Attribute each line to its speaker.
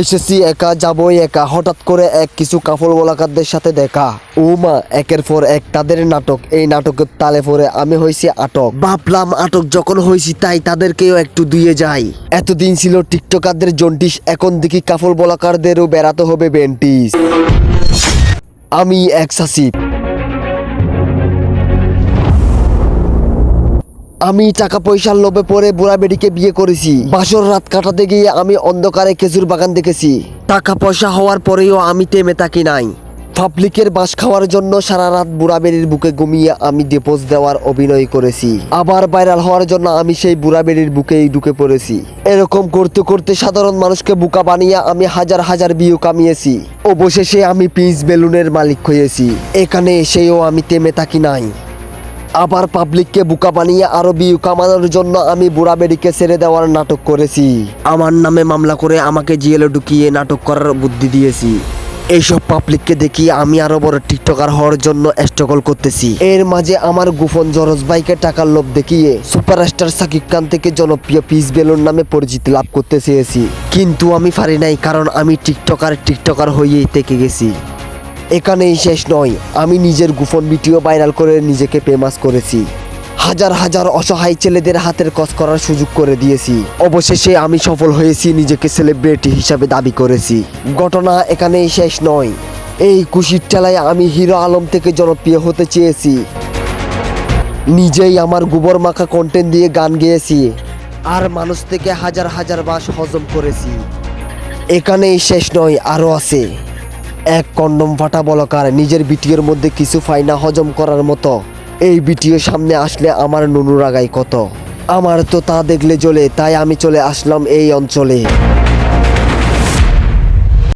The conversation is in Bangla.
Speaker 1: এসেছি, একা যাবই একা। হঠাৎ করে এক কিছু কাপড় বলাকারদের সাথে দেখা। ও মা একের পর এক তাদের নাটক। এই নাটকের তালে পরে আমি হয়েছি আটক। ভাবলাম আটক যখন হয়েছি তাই তাদেরকেও একটু দিয়ে যাই। এতদিন ছিল টিকটকারদের জন্টিস এখন দেখি কাপড় বলাকারদেরও বেড়াতে হবে বেন্টিস। আমি এক সাসিব আমি টাকা পয়সার লোভে পড়ে বুড়া বেডিকে বিয়ে করেছি। বাসর রাত কাটাতে গিয়ে আমি অন্ধকারে খেজুর বাগান দেখেছি। টাকা পয়সা হওয়ার পরেও আমি তেমে থাকি নাই। পাবলিকের বাস খাওয়ার জন্য সারা রাত বুড়া বেড়ির বুকে ঘুমিয়ে আমি ডিপোজ দেওয়ার অভিনয় করেছি। আবার ভাইরাল হওয়ার জন্য আমি সেই বুড়া বেড়ির বুকেই ঢুকে পড়েছি। এরকম করতে করতে সাধারণ মানুষকে বুকা বানিয়ে আমি হাজার হাজার বিউ কামিয়েছি। অবশেষে আমি পিস বেলুনের মালিক হয়েছি। এখানে এসেও আমি তেমে থাকি নাই। আবার পাবলিককে বুকা বানিয়ে আরও বিউ কামানোর জন্য আমি বুড়া বেডিকে ছেড়ে দেওয়ার নাটক করেছি। আমার নামে মামলা করে আমাকে জেলে ঢুকিয়ে নাটক করার বুদ্ধি দিয়েছি। এইসব পাবলিককে দেখি আমি আরও বড় টিকটকার হওয়ার জন্য স্ট্রাগল করতেছি। এর মাঝে আমার গোপন জরজ বাইকে টাকার লোভ দেখিয়ে সুপারস্টার সাকিব খান থেকে জনপ্রিয় পিস বেলুন নামে পরিচিতি লাভ করতে চেয়েছি। কিন্তু আমি পারি নাই কারণ আমি টিকটকার টিকটকার হয়েই থেকে গেছি। এখানেই শেষ নয়। আমি নিজের গোপন ভিডিও ভাইরাল করে নিজেকে ফেমাস করেছি। হাজার হাজার অসহায় ছেলেদের হাতের কস করার সুযোগ করে দিয়েছি। অবশেষে আমি সফল হয়েছি, নিজেকে সেলিব্রিটি হিসাবে দাবি করেছি। ঘটনা এখানেই শেষ নয়। এই খুশির ঠেলায় আমি হিরো আলম থেকে জনপ্রিয় হতে চেয়েছি। নিজেই আমার গোবর মাখা কন্টেন্ট দিয়ে গান গেয়েছি। আর মানুষ থেকে হাজার হাজার বাস হজম করেছি। এখানেই শেষ নয় আরও আছে। এক কন্ডম ফাটা বলকার নিজের বিটিওর মধ্যে কিছু ফাইনা হজম করার মতো। এই বিটিও সামনে আসলে আমার নুনু রাগাই কত। আমার তো তা দেখলে জ্বলে, তাই আমি চলে আসলাম এই অঞ্চলে।